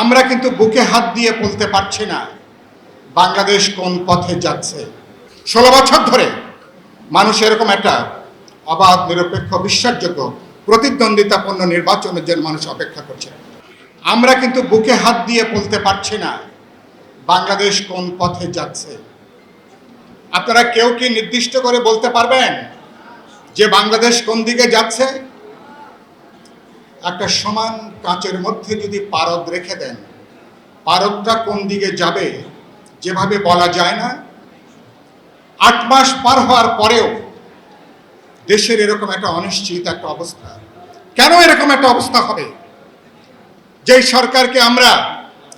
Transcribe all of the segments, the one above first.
আমরা কিন্তু বুকে হাত দিয়ে বলতে পারছি না, বাংলাদেশ কোন পথে যাচ্ছে। ষোলো বছর ধরে মানুষ এরকম একটা অবাধ, নিরপেক্ষ, বিশ্বাসযোগ্য, প্রতিদ্বন্দ্বিতাপূর্ণ নির্বাচনের জন্য মানুষ অপেক্ষা করছে। আমরা কিন্তু বুকে হাত দিয়ে বলতে পারছি না, বাংলাদেশ কোন পথে যাচ্ছে। আপনারা কেউ কি নির্দিষ্ট করে বলতে পারবেন যে বাংলাদেশ কোন দিকে যাচ্ছে? একটা সমান কাঁচের মধ্যে যদি পারদ রেখে দেন, পারদটা কোন দিকে যাবে যেভাবে বলা যায় না, আট মাস পার হওয়ার পরেও দেশের এরকম একটা অনিশ্চিত একটা অবস্থা। কেন এরকম একটা অবস্থা হবে? যেই সরকারকে আমরা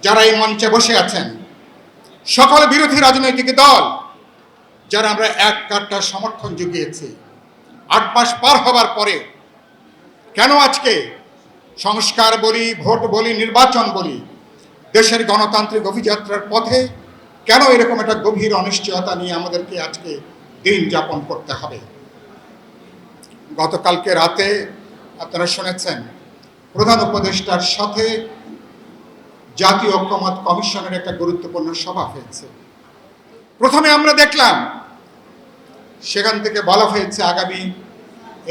যারা এই মঞ্চে বসে আছেন, সকল বিরোধী রাজনৈতিক দল যারা আমরা এক কাটটা সমর্থন জুগিয়েছি, আট মাস পার হবার পরে কেন আজকে সংস্কার বলি, ভোট বলি, নির্বাচন বলি, দেশের গণতান্ত্রিক অভিযাত্রার পথে কেন এরকম একটা গভীর অনিশ্চয়তা নিয়ে আমাদেরকে আজকে দিন যাপন করতে হবে? গতকালকে রাতে আপনারা শুনেছেন, প্রধান উপদেষ্টার সাথে জাতীয় ঐক্যমত কমিশনের একটা গুরুত্বপূর্ণ সভা হয়েছে। প্রথমে আমরা দেখলাম, সেখান থেকে বলা হয়েছে আগামী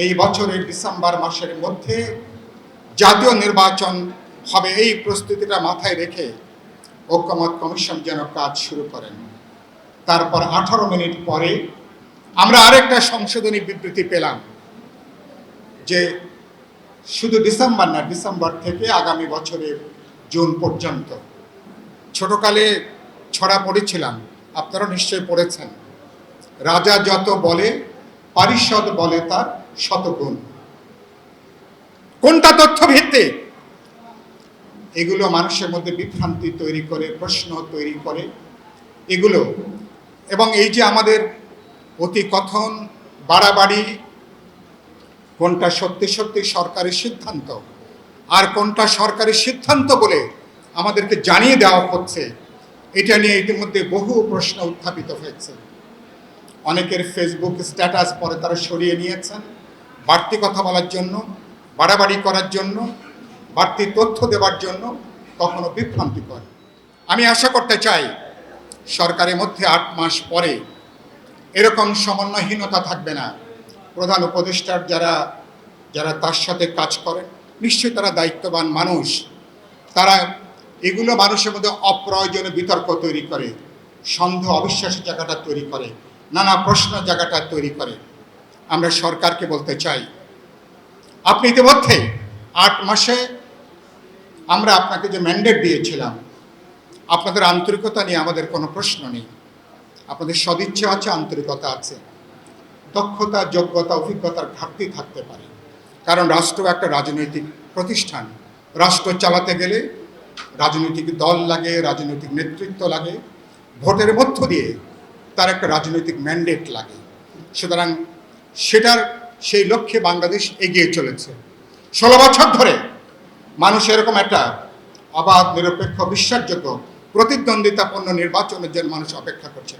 এই বছরের ডিসেম্বর মাসের মধ্যে জাতীয় নির্বাচন হবে এই প্রস্তুতিটা মাথায় রেখে ঐক্যমত কমিশন যেন কাজ শুরু করেন। তারপর আঠারো মিনিট পরে আমরা আরেকটা সংশোধনী বিবৃতি পেলাম যে শুধু ডিসেম্বর না, ডিসেম্বর থেকে আগামী বছরের জুন পর্যন্ত। ছোটকালে ছড়া পড়েছিলাম, আপনারা নিশ্চয়ই পড়েছেন। রাজা যত বলে, পারিষদ বলে তার শতগুণ। কোনটা তথ্য ভিত্তিক এগুলো মানুষের মধ্যে বিভ্রান্তি তৈরি করে, প্রশ্ন তৈরি করে। এগুলো এবং এই যে আমাদের অতি কথন বাড়াবাড়ি, কোনটা সত্যি সত্যি সরকারি সিদ্ধান্ত আর কোনটা সরকারি সিদ্ধান্ত বলে আমাদেরকে জানিয়ে দেওয়া হচ্ছে, এটা নিয়ে ইতিমধ্যে বহু প্রশ্ন উত্থাপিত হয়েছে। অনেকের ফেসবুক স্ট্যাটাস পরে তারা সরিয়ে নিয়েছেন। বাড়তি কথা বলার জন্য বাড়াবাড়ি করার জন্য, বাড়তি তথ্য দেওয়ার জন্য কখনো বিভ্রান্তিকর আমি আশা করতে চাই, সরকারের মধ্যে আট মাস পরে এরকম সমন্বয়হীনতা থাকবে না। প্রধান উপদেষ্টার যারা যারা তার সাথে কাজ করেন, নিশ্চয়ই তারা দায়িত্ববান মানুষ। তারা এগুলো মানুষের মধ্যে অপ্রয়োজনীয় বিতর্ক তৈরি করে, সন্দেহ অবিশ্বাসের জায়গাটা তৈরি করে, নানা প্রশ্ন জায়গাটা তৈরি করে। আমরা সরকারকে বলতে চাই আপনি ইতিমধ্যে আট মাসে আমরা আপনাকে যে ম্যান্ডেট দিয়েছিলাম, আপনাদের আন্তরিকতা নিয়ে আমাদের কোনো প্রশ্ন নেই। আপনাদের সদিচ্ছা আছে, আন্তরিকতা আছে। দক্ষতা, যোগ্যতা, অভিজ্ঞতার ঘাটতি থাকতে পারে। কারণ রাষ্ট্র একটা রাজনৈতিক প্রতিষ্ঠান। রাষ্ট্র চালাতে গেলে রাজনৈতিক দল লাগে, রাজনৈতিক নেতৃত্ব লাগে। ভোটের মধ্য দিয়ে তার একটা রাজনৈতিক ম্যান্ডেট লাগে। সুতরাং সেটার সেই লক্ষ্যে বাংলাদেশ এগিয়ে চলেছে। ষোলো বছর ধরে মানুষ এরকম একটা অবাধ, নিরপেক্ষ, বিশ্বাসযোগ্য, প্রতিদ্বন্দ্বিতাপূর্ণ নির্বাচনের জন্য মানুষ অপেক্ষা করছে।